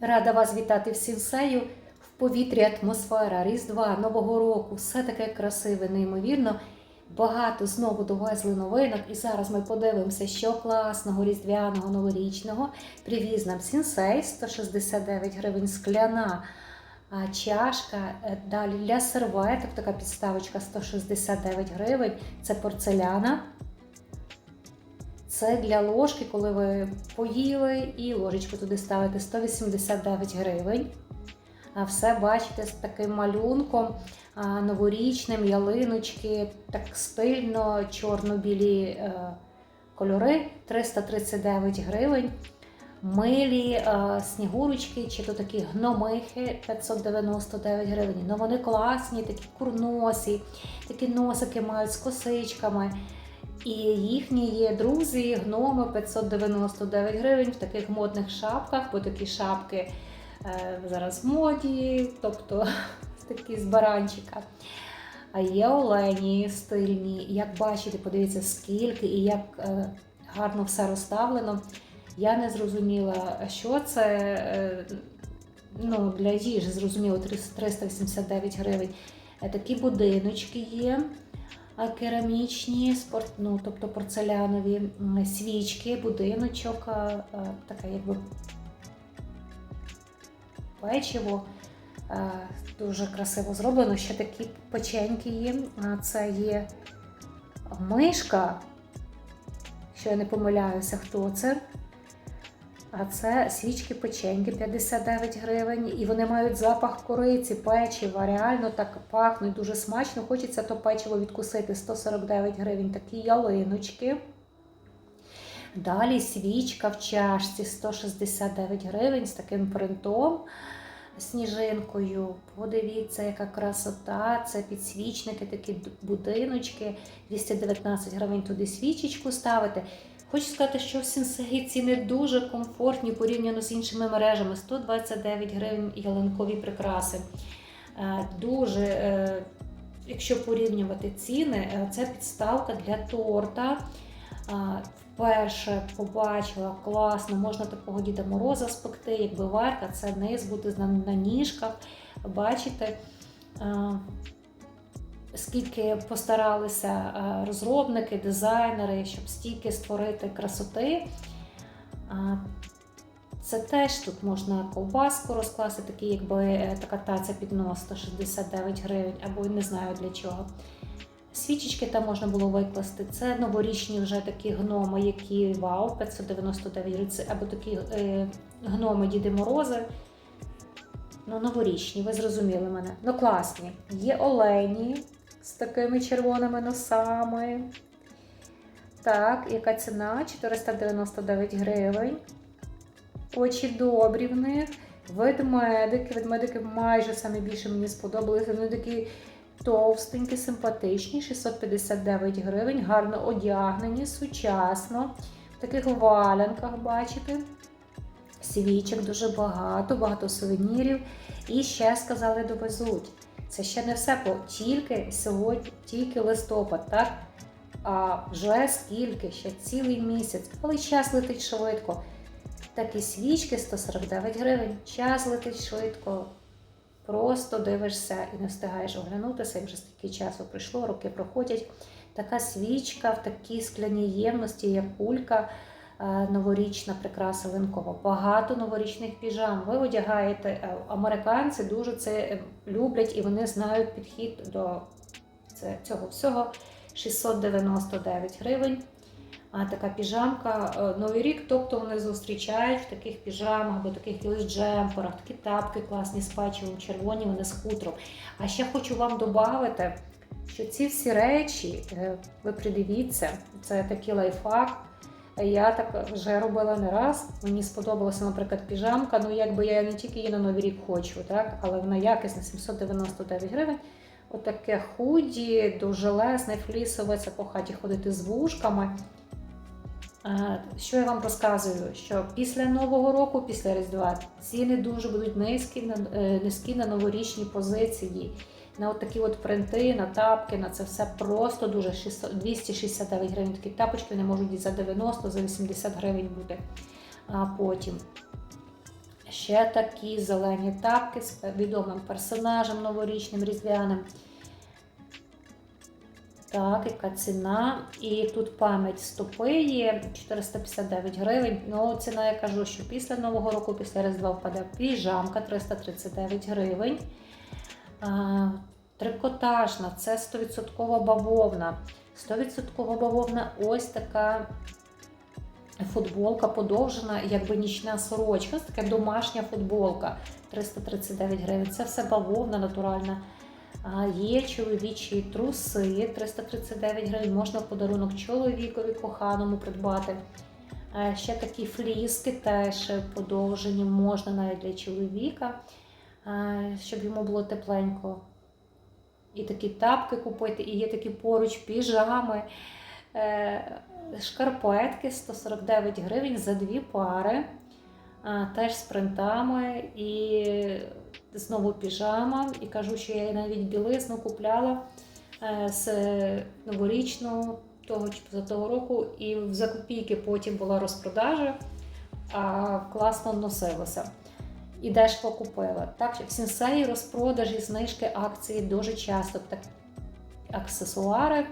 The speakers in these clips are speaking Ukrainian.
Рада вас вітати в Сінсею. В повітрі атмосфера Різдва, Нового року, все таке красиве, неймовірно. Багато знову довезли новинок, і зараз ми подивимося, що класного різдвяного новорічного привіз нам Сінсей 169 гривень скляна чашка. Е, Далі для серветок така підставочка 169 гривень. Це порцеляна. Це для ложки, коли ви поїли і ложечку туди ставите 189 гривень. А все бачите з таким малюнком новорічним, ялиночки, так стильно, чорно-білі е, кольори 339 гривень. Милі е, снігурочки, чи то такі гномихи 599 гривень. Ну вони класні, такі курносі, такі носики мають з косичками. І їхні є друзі, гноми 599 гривень в таких модних шапках, бо такі шапки е, зараз в моді, тобто такі з баранчика. А є олені стильні. Як бачите, подивіться, скільки і як е, гарно все розставлено. Я не зрозуміла, що це. е, Ну, для їжі зрозуміло 389 гривень. Такі будиночки є керамічні, спорт, ну, тобто порцелянові свічки, будиночок, таке якби печиво. Дуже красиво зроблено. Ще такі печеньки є. Це є мишка, якщо я не помиляюся, хто це. А це свічки печеньки 59 гривень, і вони мають запах кориці, печива. Реально так пахнуть дуже смачно. Хочеться то печиво відкусити 149 гривень, такі ялиночки. Далі свічка в чашці 169 гривень з таким принтом, сніжинкою. Подивіться, яка красота. Це підсвічники, такі будиночки. 219 гривень туди свічечку ставити. Хочу сказати, що в Сінсеї ціни дуже комфортні порівняно з іншими мережами. 129 гривень ялинкові прикраси. Е, Дуже, е, якщо порівнювати ціни, е, це підставка для торта. Вперше побачила класно, можна такого Діда Мороза спекти, якби варка, це низ буде на, ніжках. Бачите, скільки постаралися е, розробники, дизайнери, щоб стільки створити красоти. Це теж тут можна ковбаску розкласти, такі, якби е, така таця під нос 169 гривень, або не знаю для чого. Свічечки там можна було викласти. Це новорічні вже такі гноми, які вау, 599 гривень, або такі е, гноми Діди Морози. Ну, новорічні, ви зрозуміли мене. Ну, класні. Є олені з такими червоними носами. Так, яка ціна? 499 гривень. Очі добрі в них. Ведмедики. Ведмедики майже саме більше мені сподобалися. Вони такі товстенькі, симпатичні, 659 гривень, гарно одягнені, сучасно. В таких валянках, бачите. Свічок дуже багато, багато сувенірів. І ще сказали, довезуть. Це ще не все, тільки сьогодні, тільки листопад, так? А вже скільки, ще цілий місяць, але час летить швидко. Такі свічки 149 гривень, час летить швидко. Просто дивишся і не встигаєш оглянутися, і вже стільки часу пройшло, роки проходять. Така свічка в такій скляній ємності, як кулька, новорічна прикраса линкова. Багато новорічних піжам. Ви одягаєте. е, Американці дуже це е, люблять і вони знають підхід до цього всього. 699 гривень. А така піжамка е, Новий рік, тобто вони зустрічають в таких піжамах або таких джемперах, такі тапки класні з печивом, червоні, вони з хутром. А ще хочу вам додати, що ці всі речі, е, ви придивіться, це такий лайфхак. Я так вже робила не раз. Мені сподобалася, наприклад, піжамка. Ну, якби я не тільки її на новий рік хочу, так, але вона якісна 799 гривень. Отаке худі, дуже флісове, це по хаті ходити з вушками. Що я вам розказую? Що після Нового року, після Різдва, ціни дуже будуть низькі е, низькі на новорічні позиції. На от такі от принти, на тапки, на це все просто дуже 269 гривень. Такі тапочки вони можуть і за 90, за 80 гривень бути. А потім Ще такі зелені тапки з відомим персонажем новорічним різдвяним. Так, яка ціна? І тут пам'ять стопи є 459 гривень. Ну, ціна, я кажу, що після Нового року, після Різдва впаде піжамка 339 гривень. Трикотажна, це 100% бавовна. 100% бавовна ось така футболка подовжена, якби нічна сорочка. Ось така домашня футболка 339 гривень. Це все бавовна натуральна. Є чоловічі труси 339 гривень. Можна в подарунок чоловікові коханому придбати. Ще такі фліски теж подовжені, можна навіть для чоловіка, щоб йому було тепленько. І такі тапки купити, і є такі поруч піжами. Е, Шкарпетки 149 гривень за дві пари. Теж з принтами і знову піжама. І кажу, що я навіть білизну купляла е, з новорічного того чи за того року, і за копійки потім була розпродажа, а класно носилося. І дешево купила. Так, в сенсеї розпродажі, знижки, акції дуже часто. Так, аксесуари,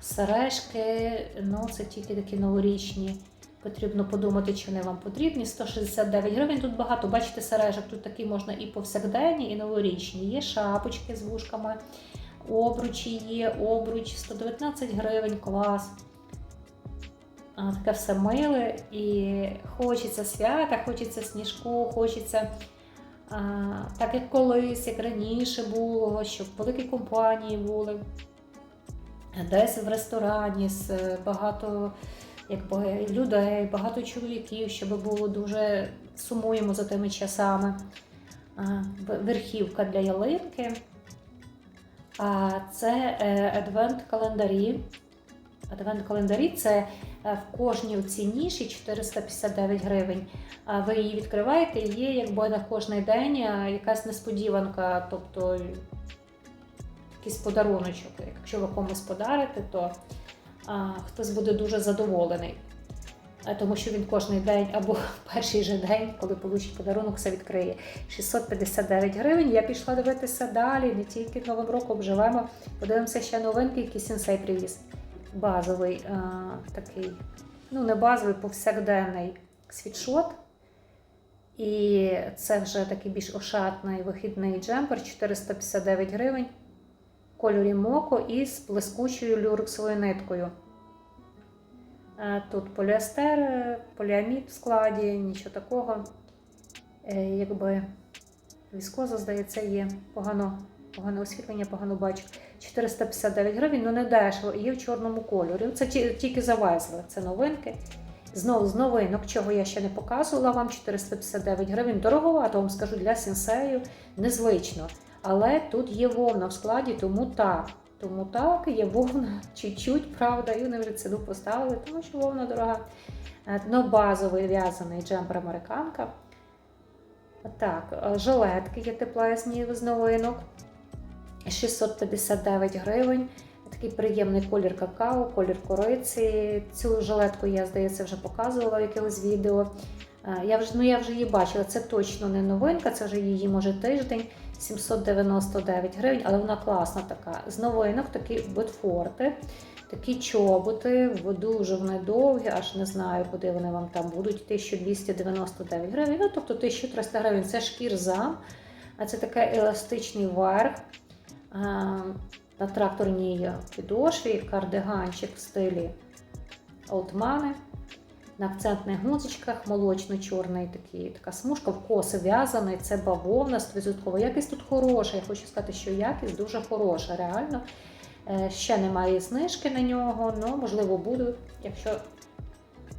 сережки, ну це тільки такі новорічні. Потрібно подумати, чи вони вам потрібні. 169 гривень. Тут багато, бачите, сережок. Тут такі можна і повсякденні, і новорічні. Є шапочки з вушками, обручі є, обруч 119 гривень, клас. Таке все миле і хочеться свята, хочеться сніжку, хочеться а, так, як колись, як раніше було, щоб великі компанії були. Десь в ресторані з багато якби, людей, багато чоловіків, щоб було дуже сумуємо за тими часами. Верхівка для ялинки. А це адвент-календарі. Адвент-календарі це е, в кожній цій ніші 459 гривень. А ви її відкриваєте, і є якби на кожний день е, якась несподіванка, тобто якийсь подаруночок. Якщо ви комусь подарите, то а, хтось буде дуже задоволений. Тому що він кожен день або перший же день, коли получить подарунок, все відкриє. 659 гривень. Я пішла дивитися далі, не тільки Новим роком живемо. Подивимося ще новинки, які сенсей привіз. Базовий а, такий, ну не базовий, повсякденний світшот. І це вже такий більш ошатний вихідний джемпер 459 гривень кольорі моко із блискучою люрексовою ниткою. Тут поліестер, поліамід в складі, нічого такого. Е, якби віскоза, здається, є погано, погане освітлення, погано бачу. 459 гривень, ну не дешево, є в чорному кольорі. Це тільки завезли, це новинки. Знову з новинок, чого я ще не показувала вам 459 гривень. Дороговато вам скажу для сенсею, незвично. Але тут є вовна в складі, тому так. Тому так, є вовна чуть-чуть, правда, і вони вже ціну поставили, тому що вовна дорога. Е, ну, базовий в'язаний джемпер американка. Так, е, жилетки є теплесні з новинок. 659 гривень. Такий приємний колір какао, колір кориці. Цю жилетку я, здається, вже показувала в якогось відео. Е, я вже ну, я вже її бачила, це точно не новинка, це вже її може тиждень. 799 гривень, але вона класна така. З новинок такі ботфорти, такі чоботи, дуже вони довгі, аж не знаю, куди вони вам там будуть. 1299 гривень, ну тобто 1300 гривень це шкірзам, а це такий еластичний верх. На тракторній підошві, кардиганчик в стилі Олтмани на акцентних гудзичках, молочно-чорний такий, така смужка, в коси в'язаний, це бавовна, 100%. Якість тут хороша. Я хочу сказати, що якість дуже хороша, реально. Е, ще немає знижки на нього, але можливо будуть, якщо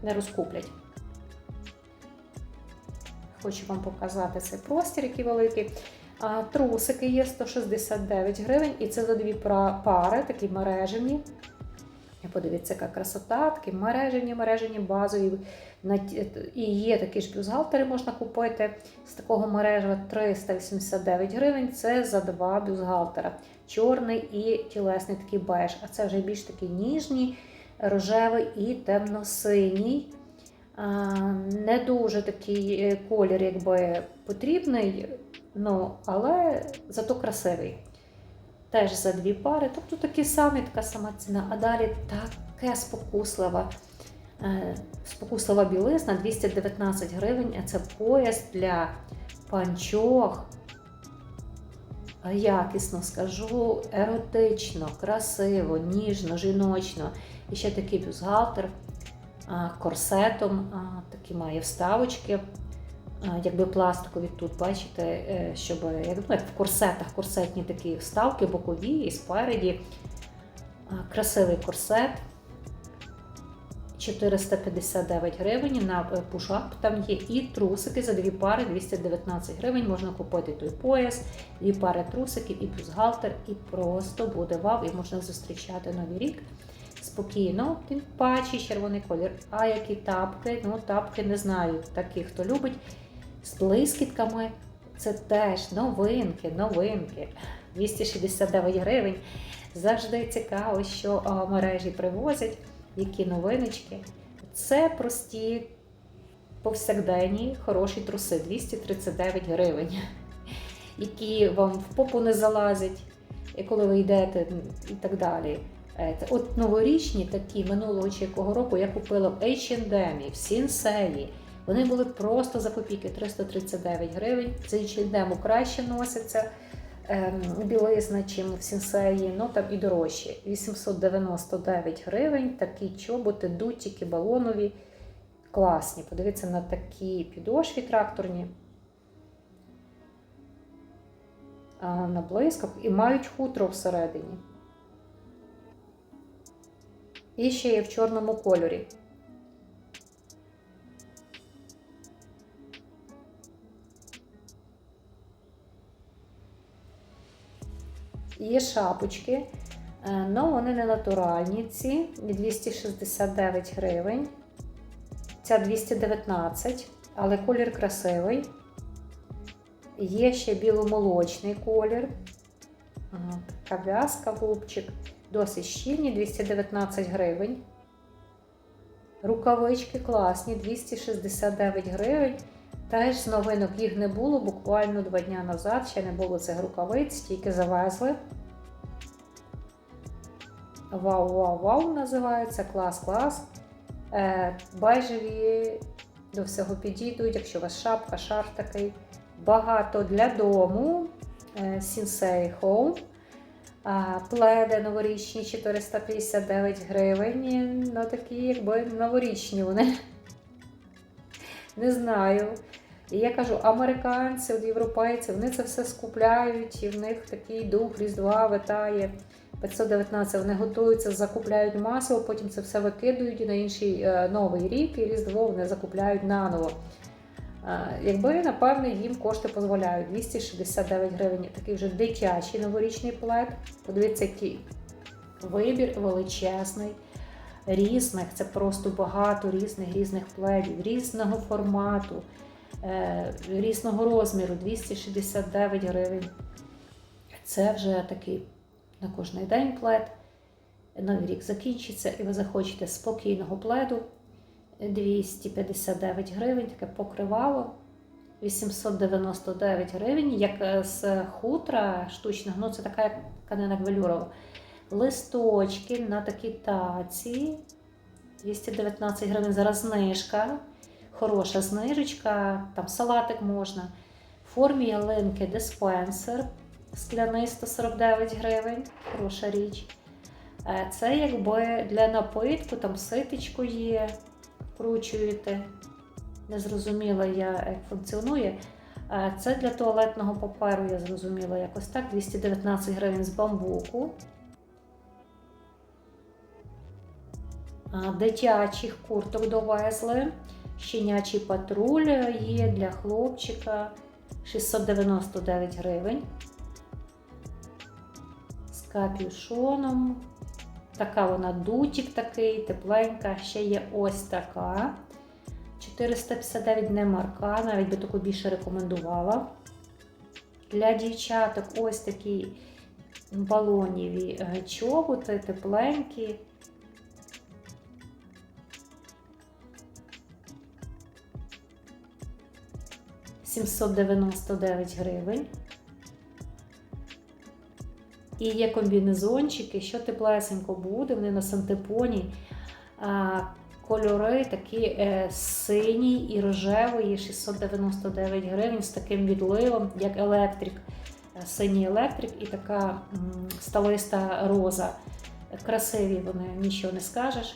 не розкуплять. Хочу вам показати цей простір, який великий. Трусики є 169 гривень, і це за дві пари, такі мережені. Подивіться, яка красота, такі мережені, мережені базові. І є такі ж бюстгальтери можна купити з такого мережа 389 гривень. Це за два бюстгальтера. Чорний і тілесний такий беж. А це вже більш такий ніжній, рожевий і темно-синій. Не дуже такий е, колір, якби потрібний, ну, але зато красивий. Теж за дві пари. Тобто такі самі, така сама ціна. А далі таке спокуслива. е, Спокуслива білизна 219 гривень. А це пояс для панчох. Якісно скажу, еротично, красиво, ніжно, жіночно. І ще такий бюстгальтер корсетом, такі має вставочки, якби пластикові тут, бачите, е, щоб як, ну, як в корсетах, корсетні такі вставки, бокові і спереді. Красивий корсет. 459 гривень на е, пушап там є і трусики за дві пари 219 гривень. Можна купити той пояс, дві пари трусиків і бюстгальтер, і просто буде вау, і можна зустрічати новий рік спокійно, тим паче червоний колір. А які тапки? Ну, тапки не знаю. Такі, хто любить з блискітками. Це теж новинки, новинки. 269 гривень. Завжди цікаво, що мережі привозять, які новиночки. Це прості повсякденні хороші труси 239 гривень, які вам в попу не залазять, коли ви йдете і так далі. Е, От новорічні такі минулого чи якого року я купила в H&M, в Сінсеї. Вони були просто за копійки 339 гривень. З H&M краще носиться ем, білизна, чим в Сінсеї, ну там і дорожче. 899 гривень. Такі чоботи, дутіки, балонові. Класні. Подивіться на такі підошві тракторні. На блисках і мають хутро всередині. І ще є в чорному кольорі. Є шапочки, але вони не натуральні. Ці 269 гривень. Ця 219, але колір красивий. Є ще біломолочний колір. Ага, Така в'язка, голубчик. Досить щільні, 219 гривень. Рукавички класні, 269 гривень. Теж новинок їх не було, буквально два дні назад ще не було цих рукавиць, тільки завезли. Вау-вау-вау називається, клас-клас. Е, Бежеві до всього підійдуть, якщо у вас шапка, шарф такий. Багато для дому. Е, Sensei Home. А, Пледи новорічні 459 гривень. Ну такі, якби новорічні вони. Не знаю. І я кажу, американці, от європейці, вони це все скупляють, і в них такий дух Різдва витає. 519 вони готуються, закупляють масово, потім це все викидують і на інший е, новий рік, і Різдво вони закупляють наново. Е, Якби, напевно, їм кошти дозволяють 269 гривень. Такий вже дитячий новорічний плед. Подивіться, який вибір величезний, різних. Це просто багато різних різних пледів, різного формату, різного розміру 269 гривень. Це вже такий на кожний день плед. Новий рік закінчиться, і ви захочете спокійного пледу. 259 гривень, таке покривало. 899 гривень, як з хутра штучного, ну це така як тканина велюрова. Листочки на такій таці. 219 гривень. Зараз знижка. Хороша знижечка, там салатик можна. В формі ялинки диспенсер. Скляний 149 гривень. Хороша річ. Е, Це якби для напитку, там ситечко є вкручуєте. Не зрозуміла я, як функціонує. Це для туалетного паперу, я зрозуміла якось так. 219 гривень з бамбуку. Дитячих курток довезли. Щенячий патруль є для хлопчика 699 гривень. З капюшоном. Така вона дутік такий, тепленька. Ще є ось така. 459 не марка, навіть би таку більше рекомендувала. Для дівчаток ось такі балоніві е, чоботи, тепленькі. 799 гривень. І є комбінезончики, що теплесенько буде, вони на сантепоні. Кольори такі е, синій і рожевий, 699 гривень з таким відливом, як електрик, Е, синій електрик і така сталиста роза. Красиві вони, нічого не скажеш.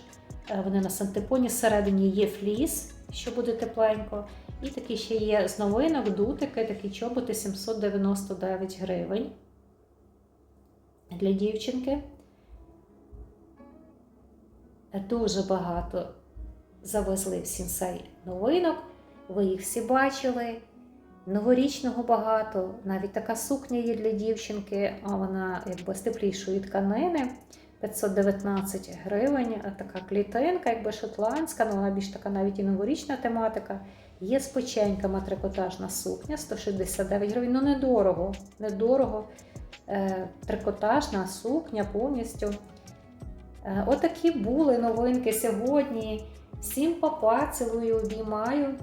Е, Вони на сантепоні. Всередині є фліс, що буде тепленько. І такі ще є з новинок, дутики, такі чоботи 799 гривень для дівчинки. Дуже багато завезли в сінсей новинок. Ви їх всі бачили. Новорічного багато, навіть така сукня є для дівчинки, а вона якби з теплішої тканини. 519 гривень, а така клітинка, якби шотландська, але вона більш така навіть і новорічна тематика. Є з печеньками трикотажна сукня 169 гривень. Ну недорого, недорого. Е, трикотажна сукня повністю. Е, отакі були новинки сьогодні. Всім папа, цілую, обіймаю.